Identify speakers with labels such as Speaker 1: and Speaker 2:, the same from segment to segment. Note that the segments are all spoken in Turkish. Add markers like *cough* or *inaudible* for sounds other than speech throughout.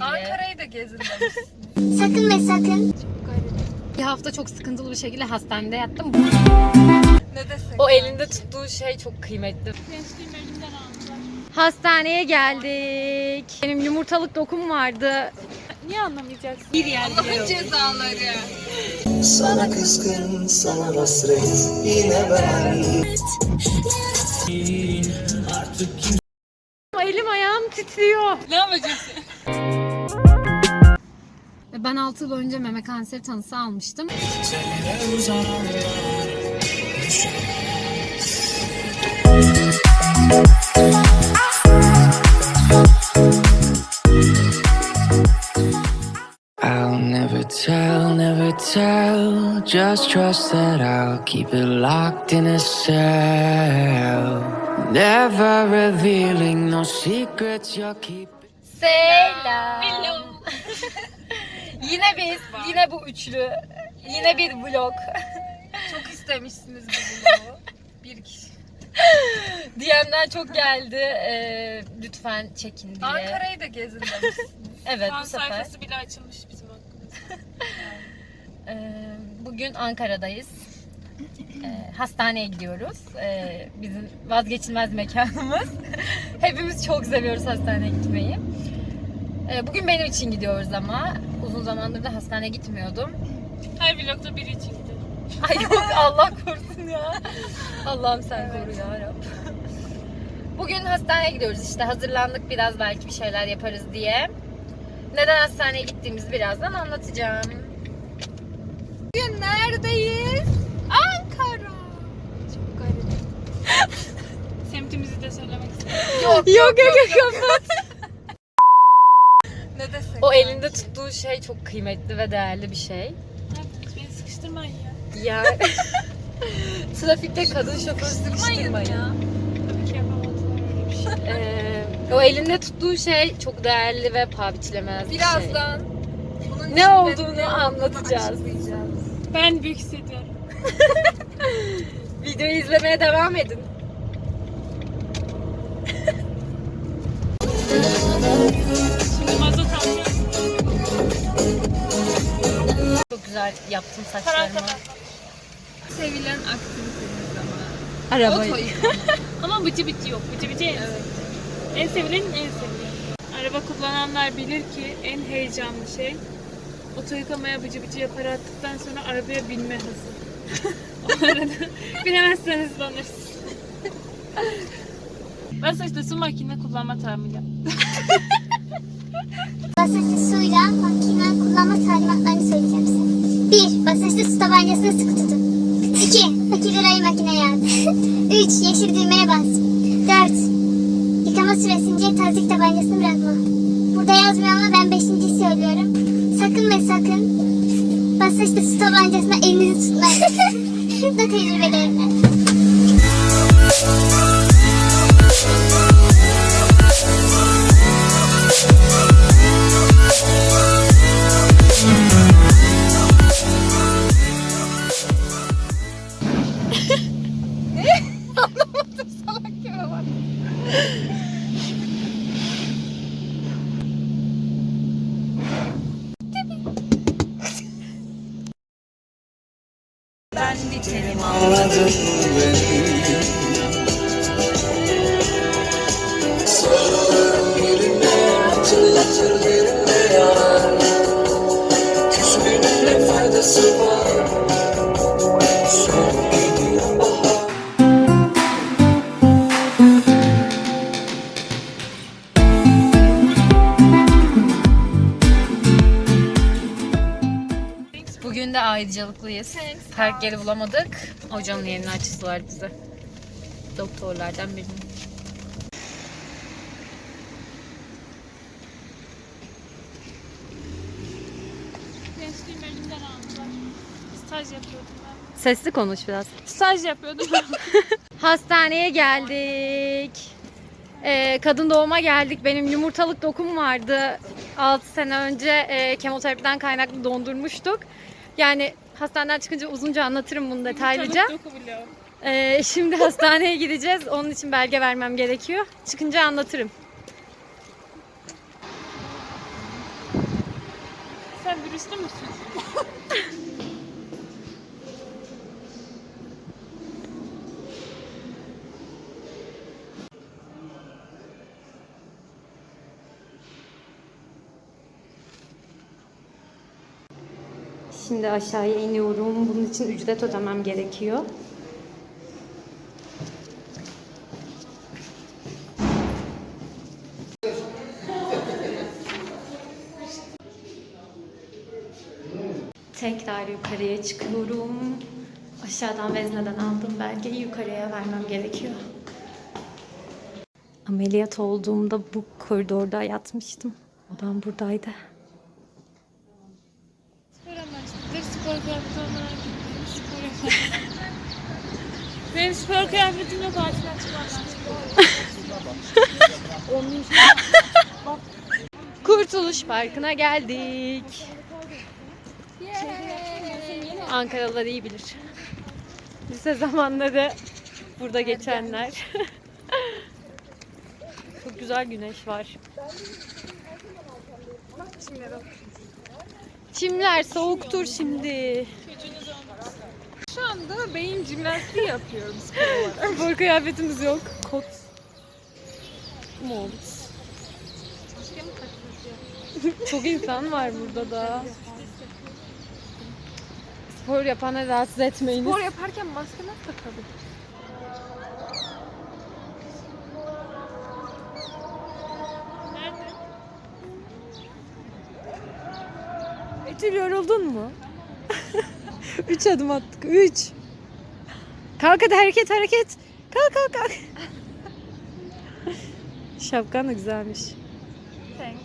Speaker 1: Ankara'yı da gezin demiş. *laughs*
Speaker 2: Sakın ve sakın
Speaker 3: Bir hafta çok sıkıntılı bir şekilde hastanede yattım.
Speaker 1: ne desek?
Speaker 3: O elinde tuttuğu şey çok kıymetli.
Speaker 4: Gençliğim elimden aldılar.
Speaker 3: Hastaneye geldik. Benim yumurtalık dokum vardı.
Speaker 4: Niye anlamayacaksın?
Speaker 3: Bir yerde
Speaker 1: Allah'ın cezaları.
Speaker 5: Sana kızgın, sana hasret Yine ben
Speaker 3: Elim ayağım titriyor.
Speaker 1: Ne yapacaksın?
Speaker 3: Ve Ben 6 yıl önce meme kanseri tanısı almıştım.
Speaker 5: I'll never tell, never tell Just trust that I'll keep it locked in a cell Never revealing no secrets you're keeping
Speaker 3: Selam. *laughs* yine biz, yine bu üçlü. Yine bir vlog.
Speaker 1: Çok istemişsiniz bu vlogu. Bir kişi.
Speaker 3: DM'den çok geldi. Ee, lütfen çekin diye.
Speaker 1: Ankara'yı da gezin demiş.
Speaker 3: Evet
Speaker 4: Fan
Speaker 3: bu sefer.
Speaker 4: sayfası bile açılmış bizim hakkımızda.
Speaker 3: Ee, bugün Ankara'dayız. Ee, hastaneye gidiyoruz. Ee, bizim vazgeçilmez mekanımız. *laughs* Hepimiz çok seviyoruz hastaneye gitmeyi. Ee, bugün benim için gidiyoruz ama uzun zamandır da hastaneye gitmiyordum.
Speaker 4: Her vlogda biri için gidelim.
Speaker 3: Ay yok Allah korusun ya. Allah'ım sen koru ya Rab. Bugün hastaneye gidiyoruz işte hazırlandık biraz belki bir şeyler yaparız diye. Neden hastaneye gittiğimizi birazdan anlatacağım. Bugün neredeyiz? Ankara.
Speaker 4: Çok garip. Semtimizi de söylemek istedim.
Speaker 3: Yok yok yok, kapat.
Speaker 1: Ne
Speaker 3: elinde tuttuğu şey çok kıymetli ve değerli bir şey.
Speaker 4: Beni sıkıştırmayın ya.
Speaker 3: Ya *laughs* trafikte kadın şoför sıkıştırmayın.
Speaker 1: ya.
Speaker 4: Tabii ki öyle bir şey.
Speaker 3: Ee, o elinde tuttuğu şey çok değerli ve paha biçilemez bir şey.
Speaker 1: Birazdan bunun
Speaker 3: Ne olduğunu
Speaker 1: ne
Speaker 3: anlatacağız.
Speaker 4: Ben büyük hissediyorum. *laughs*
Speaker 3: Videoyu izlemeye devam edin. Güzel yaptım saçlarımı.
Speaker 1: Sevilen aktivitemiz ama. Otoyu. *laughs*
Speaker 4: Ama bıcı bıcı yok. Bıcı bıcı en, en sevilen en sevilen. Araba kullananlar bilir ki en heyecanlı şey oto yıkamaya bıcı bıcı yapar attıktan sonra arabaya binme hızı. *laughs* o arada binemezseniz hızlanırsınız. Ben saçta su makine kullanma tahammülü *laughs*
Speaker 2: basınçlı makineye at. 3. Yeşil düğmeye bas.
Speaker 3: Bugün de ayrıcalıklıyız. Park yeri bulamadık. Hocanın yerini açtılar bize. Doktorlardan birinin.
Speaker 4: Gençliğim elimden aldılar. Staj yapıyordum ben.
Speaker 3: Sesli konuş biraz.
Speaker 4: Staj yapıyordum. *laughs*
Speaker 3: Hastaneye geldik. Ee, kadın doğuma geldik. Benim yumurtalık dokum vardı. 6 sene önce e, kemoterapiden kaynaklı dondurmuştuk. Yani hastaneden çıkınca uzunca anlatırım bunu detaylıca.
Speaker 4: Doku bile.
Speaker 3: Ee, şimdi hastaneye gideceğiz. Onun için belge vermem gerekiyor. Çıkınca anlatırım.
Speaker 4: Virüslü müsün? *laughs*
Speaker 3: Şimdi aşağıya iniyorum. Bunun için ücret ödemem gerekiyor. Tekrar yukarıya çıkıyorum. Aşağıdan vezneden aldığım belgeyi yukarıya vermem gerekiyor. Ameliyat olduğumda bu koridorda yatmıştım. Odam buradaydı.
Speaker 4: Spor amaçlıdır. Spor yaparım. Benim spor kıyafetim yok ağaçtan çıkarlar.
Speaker 3: Kurtuluş Parkı'na geldik. Ankaralılar iyi bilir. Lise zamanları burada geçenler. *laughs* Çok güzel güneş var. Çimler soğuktur şimdi.
Speaker 1: Şu anda beyin jimnastiği yapıyorum spor olarak. *laughs*
Speaker 3: Spor kıyafetimiz yok. Kot. Mont. Çok insan var burada da. Spor yapanları rahatsız etmeyiniz.
Speaker 1: Spor yaparken maske nasıl takalım?
Speaker 3: Betül yoruldun mu? *laughs* Üç adım attık. Üç. Kalk hadi hareket hareket. Kalk kalk kalk. *laughs* Şapkan da güzelmiş.
Speaker 4: Thanks.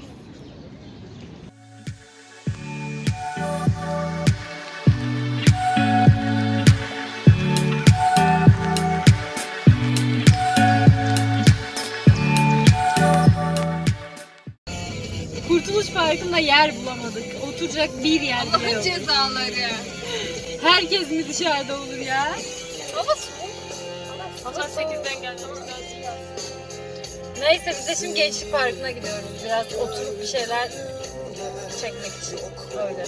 Speaker 3: Kurtuluş Parkı'nda yer bulamadık. Oturacak bir yer bile
Speaker 1: Allah'ın
Speaker 3: yok.
Speaker 1: cezaları.
Speaker 3: Herkes mi dışarıda olur ya?
Speaker 4: Saat 8'den geldim.
Speaker 3: Neyse biz de şimdi Gençlik Parkı'na gidiyoruz. Biraz oturup bir şeyler çekmek için. Öyle.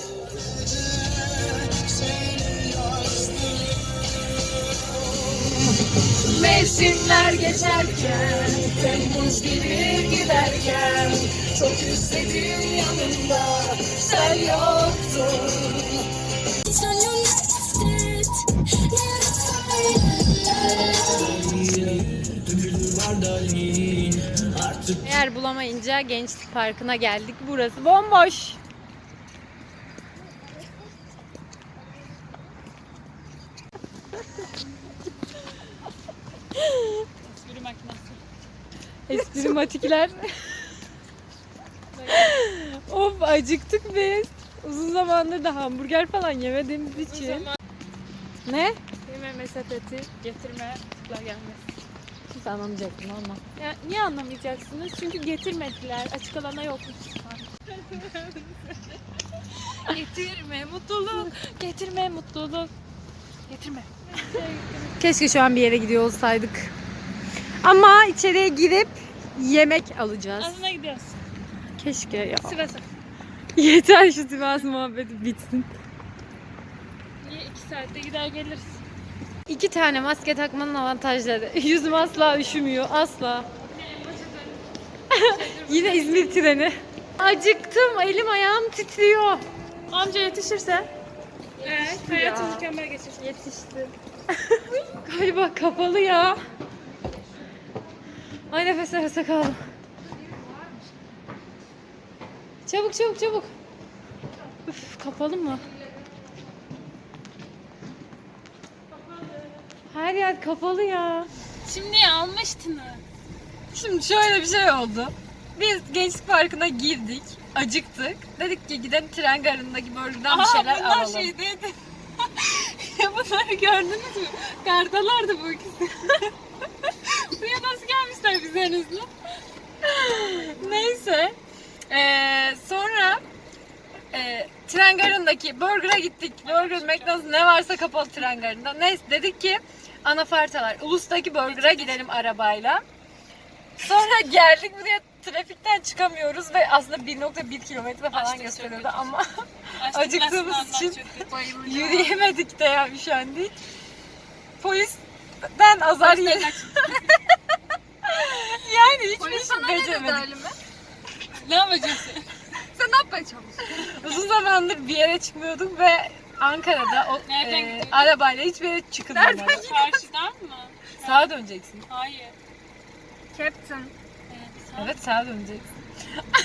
Speaker 1: Mevsimler geçerken, Temmuz gelir giderken Çok özledim yanımda, sen yoktun
Speaker 3: Eğer bulamayınca Gençlik Parkı'na geldik. Burası bomboş.
Speaker 4: Espri makinesi.
Speaker 3: Espri matikler. *laughs* acıktık biz. Uzun zamandır da hamburger falan yemediğimiz için.
Speaker 4: zaman-
Speaker 3: Ne?
Speaker 4: Yememe sepeti getirme tıkla gelmez.
Speaker 3: Kimse anlamayacaktım ama.
Speaker 4: Ya, niye anlamayacaksınız? Çünkü getirmediler. Açık alana yokmuş. *laughs* getirme mutluluk. Getirme mutluluk. Getirme.
Speaker 3: Keşke şu an bir yere gidiyor olsaydık. Ama içeriye girip yemek alacağız.
Speaker 4: Aslında gidiyoruz.
Speaker 3: Keşke ya.
Speaker 4: Sivas'a.
Speaker 3: Yeter şu Sivas muhabbeti bitsin.
Speaker 4: İyi iki saatte gider geliriz.
Speaker 3: İki tane maske takmanın avantajları. *laughs* Yüzüm asla üşümüyor. Asla. *laughs* Yine İzmir treni. Acıktım. Elim ayağım titriyor.
Speaker 4: Amca yetişirse. Evet. Hayatı
Speaker 3: ya.
Speaker 4: mükemmel geçirsin.
Speaker 3: Yetişti. *laughs* Galiba kapalı ya. Ay nefes nefese kaldım. Çabuk çabuk çabuk. Üf, kapalı mı? Her yer kapalı ya.
Speaker 4: Şimdi almıştın.
Speaker 3: Şimdi şöyle bir şey oldu. Biz Gençlik Parkı'na girdik. Acıktık. Dedik ki gidelim tren garındaki bölgeden bir şeyler
Speaker 4: bunlar
Speaker 3: alalım.
Speaker 4: şeydeydi. ya *laughs* bunları gördünüz mü? Gardalardı bu ikisi. *laughs* Buraya nasıl gelmişler biz henüzle?
Speaker 3: Neyse. Ee, sonra e, tren garındaki Burger'a gittik. Burger, McDonald's ne varsa kapalı tren garında. Neyse dedik ki anafartalar. Ulus'taki Burger'a gidelim arabayla. Sonra geldik buraya trafikten çıkamıyoruz ve aslında 1.1 kilometre falan gösteriyordu ama *laughs* Acıktığımız için yürüyemedik de ya üşendik. Polisten azar yedik. *laughs* yani hiçbir şey beceremedik. *laughs*
Speaker 4: Ne yapacaksın?
Speaker 1: Sen ne yapmaya çalışıyorsun?
Speaker 3: Uzun zamandır bir yere çıkmıyorduk ve Ankara'da o,
Speaker 4: Nereden
Speaker 3: e, arabayla hiçbir yere çıkılmamalı.
Speaker 4: Karşıdan mı?
Speaker 3: Sağa döneceksin.
Speaker 4: Hayır.
Speaker 1: Captain.
Speaker 4: Evet, sağ-
Speaker 3: Evet sağa döneceksin.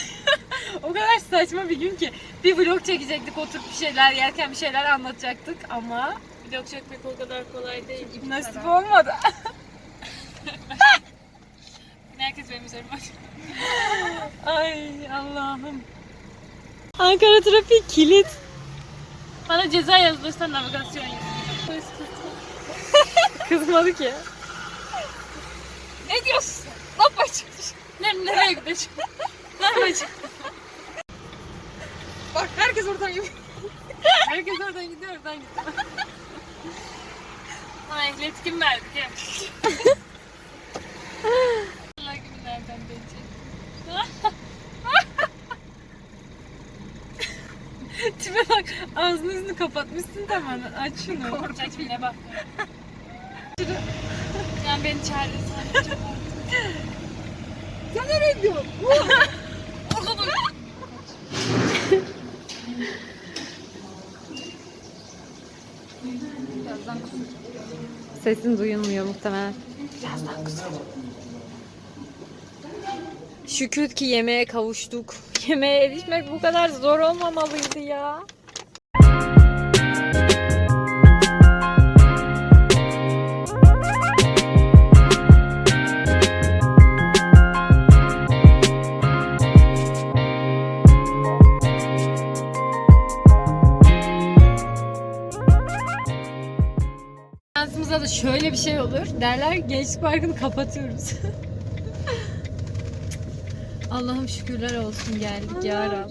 Speaker 3: *laughs* o kadar saçma bir gün ki bir vlog çekecektik oturup bir şeyler yerken bir şeyler anlatacaktık ama
Speaker 4: Vlog çekmek o kadar kolay değil.
Speaker 3: nasip olmadı. *laughs*
Speaker 4: Herkes benim üzerime. *laughs*
Speaker 3: Ay Allah'ım. Ankara trafiği kilit.
Speaker 4: Bana ceza yazdırsan navigasyon yaz. Polis *laughs* kızı.
Speaker 3: Kızmadı ki.
Speaker 1: Ne diyorsun? Ne çalışıyorsun?
Speaker 4: Ne, nereye gideceğim? ne yapacağım?
Speaker 1: Bak herkes oradan gidiyor.
Speaker 4: Herkes oradan gidiyor, oradan gidiyor. Bana ehliyet kim verdi *laughs* ki? Allah gibi nereden bilecek?
Speaker 3: Tipe bak ağzını yüzünü kapatmışsın tamamen. Aç şunu.
Speaker 4: Çek bile bak. *laughs* Yani beni çağırdı sen
Speaker 1: nereye gidiyorsun? *laughs*
Speaker 3: Sesin duyulmuyor muhtemelen. Şükür ki yemeğe kavuştuk. *laughs* Yemeğe erişmek bu kadar zor olmamalıydı ya. Şöyle bir şey olur. Derler gençlik parkını kapatıyoruz. *laughs* Allah'ım şükürler olsun geldik ya Rab. *laughs*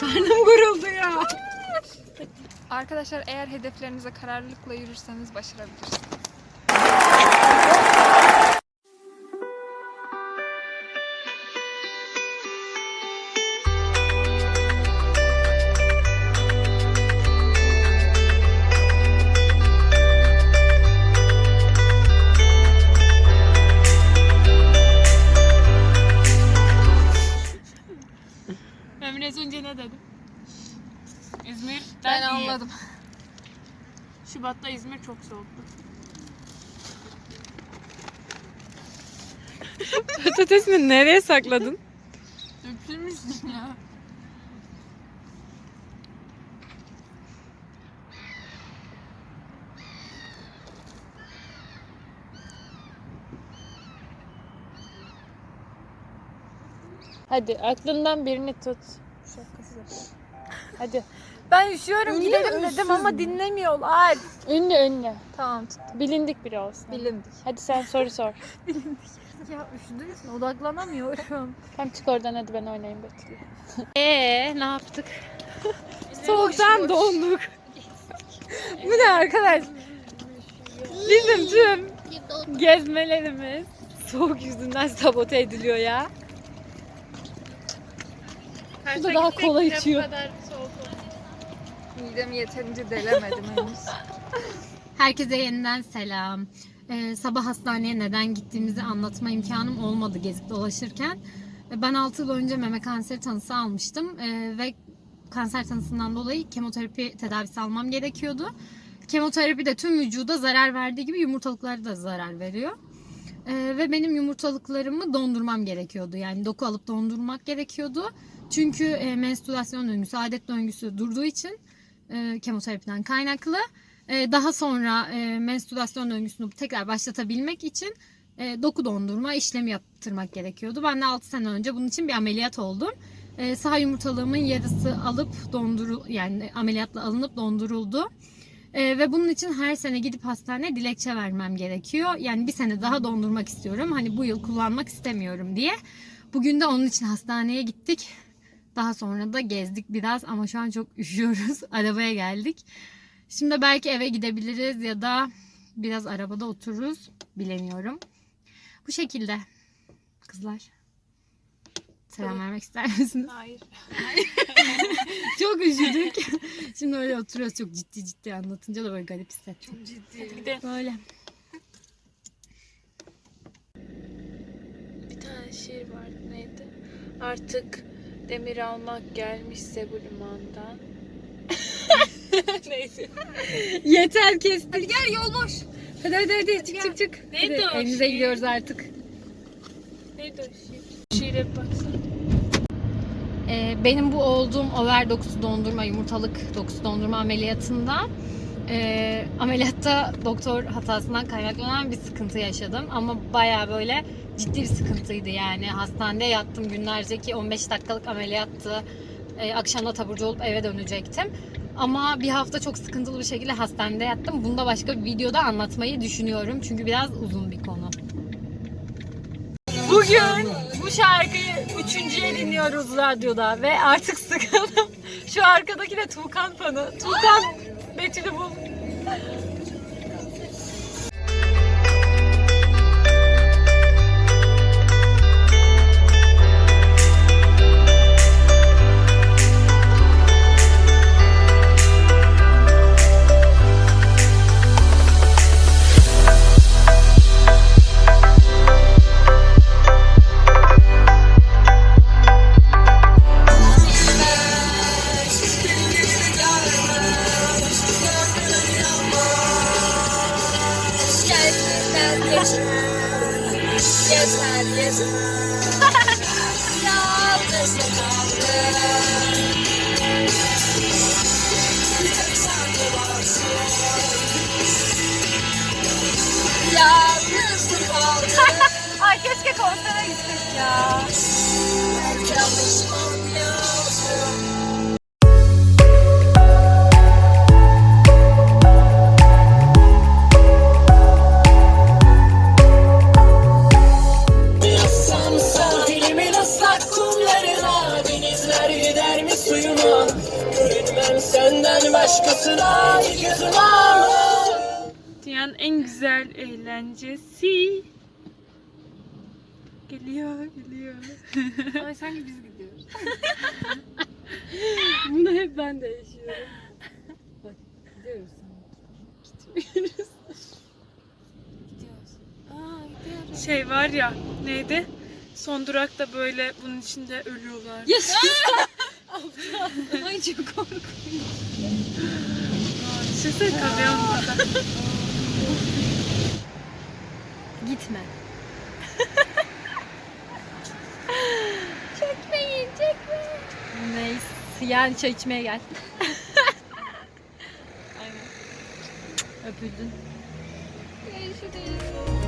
Speaker 3: Karnım guruldu ya.
Speaker 1: Arkadaşlar eğer hedeflerinize kararlılıkla yürürseniz başarabilirsiniz.
Speaker 4: İzmir
Speaker 1: Ben anladım.
Speaker 4: Şubat'ta İzmir çok soğuktu. *laughs*
Speaker 3: Patatesini nereye sakladın? *laughs*
Speaker 4: Dökülmüşsün ya. Hadi aklından birini tut. Şakası. Hadi.
Speaker 3: Ben üşüyorum gidelim dedim ama dinlemiyorlar.
Speaker 4: Ünlü ünlü.
Speaker 1: Tamam tuttum.
Speaker 4: Bilindik biri olsun.
Speaker 1: Bilindik.
Speaker 4: Hadi sen soru sor. *laughs*
Speaker 1: Ya üşüdüğüm için odaklanamıyorum.
Speaker 4: Tam çık oradan hadi ben oynayayım Betül'le. *laughs*
Speaker 3: Ee ne yaptık? Soğuktan donduk. *laughs* Bu ne arkadaş? Bizim tüm gezmelerimiz soğuk yüzünden sabote ediliyor ya. Bu da daha kolay içiyor.
Speaker 1: Midemi yeterince delemedim henüz. *laughs*
Speaker 3: Herkese yeniden selam. Ee, sabah hastaneye neden gittiğimizi anlatma imkanım olmadı gezip dolaşırken. Ee, Ben 6 yıl önce meme kanseri tanısı almıştım Ee, ve kanser tanısından dolayı kemoterapi tedavisi almam gerekiyordu. Kemoterapi de tüm vücuda zarar verdiği gibi yumurtalıklara da zarar veriyor. Ee, ve benim yumurtalıklarımı dondurmam gerekiyordu. Yani doku alıp dondurmak gerekiyordu. Çünkü e, menstruasyon döngüsü, adet döngüsü durduğu için e, kemoterapiden kaynaklı. E, daha sonra e, menstruasyon döngüsünü tekrar başlatabilmek için e, doku dondurma işlemi yaptırmak gerekiyordu. Ben de 6 sene önce bunun için bir ameliyat oldum. E, sağ yumurtalığımın yarısı alıp donduru yani ameliyatla alınıp donduruldu. E, ve bunun için her sene gidip hastaneye dilekçe vermem gerekiyor. Yani bir sene daha dondurmak istiyorum. Hani bu yıl kullanmak istemiyorum diye. Bugün de onun için hastaneye gittik. Daha sonra da gezdik biraz ama şu an çok *laughs* üşüyoruz. Arabaya geldik. Şimdi belki eve gidebiliriz ya da biraz arabada otururuz. Bilemiyorum. Bu şekilde. Kızlar. Selam vermek ister misiniz?
Speaker 4: Hayır. *laughs*
Speaker 3: Çok üşüdük. Şimdi öyle oturuyoruz çok ciddi ciddi anlatınca da böyle garip hissettim.
Speaker 4: Hadi gidelim.
Speaker 3: Böyle.
Speaker 4: Bir tane şiir vardı neydi? Artık demir almak gelmişse bu limandan. *laughs* Neydi?
Speaker 3: Yeter kestik. Hadi gel yol boş. Hadi hadi hadi çık çık çık.
Speaker 4: Neydi
Speaker 3: Hadi,
Speaker 4: o
Speaker 3: Evimize
Speaker 4: şiir?
Speaker 3: gidiyoruz artık.
Speaker 4: Neydi o şiir? Şiire baksana.
Speaker 3: Ee, benim bu olduğum over dokusu dondurma, yumurtalık dokusu dondurma ameliyatında e, ameliyatta doktor hatasından kaynaklanan bir sıkıntı yaşadım. Ama baya böyle ciddi bir sıkıntıydı yani. Hastanede yattım günlerce ki 15 dakikalık ameliyattı. E, akşamda taburcu olup eve dönecektim. Ama bir hafta çok sıkıntılı bir şekilde hastanede yattım. Bunu da başka bir videoda anlatmayı düşünüyorum. Çünkü biraz uzun bir konu. Bugün bu şarkıyı üçüncüye dinliyoruz radyoda ve artık sıkıldım. *laughs* Şu arkadaki de Tuğkan fanı. Tuğkan Betül'ü bul.
Speaker 4: justice. Geliyor, geliyor. *laughs*
Speaker 1: Ay sanki biz gidiyoruz. *laughs*
Speaker 3: Bunu hep ben de yaşıyorum. Bak gidiyoruz
Speaker 1: Aa gidiyoruz.
Speaker 4: Şey var ya, neydi? Son durakta böyle bunun içinde ölüyorlar.
Speaker 3: Yes. *laughs* Ay çok korkunç.
Speaker 4: Düşünsene burada.
Speaker 3: Gitme. Yani çay içmeye gel. *laughs* Aynen. Öpüldün.
Speaker 1: Görüşürüz.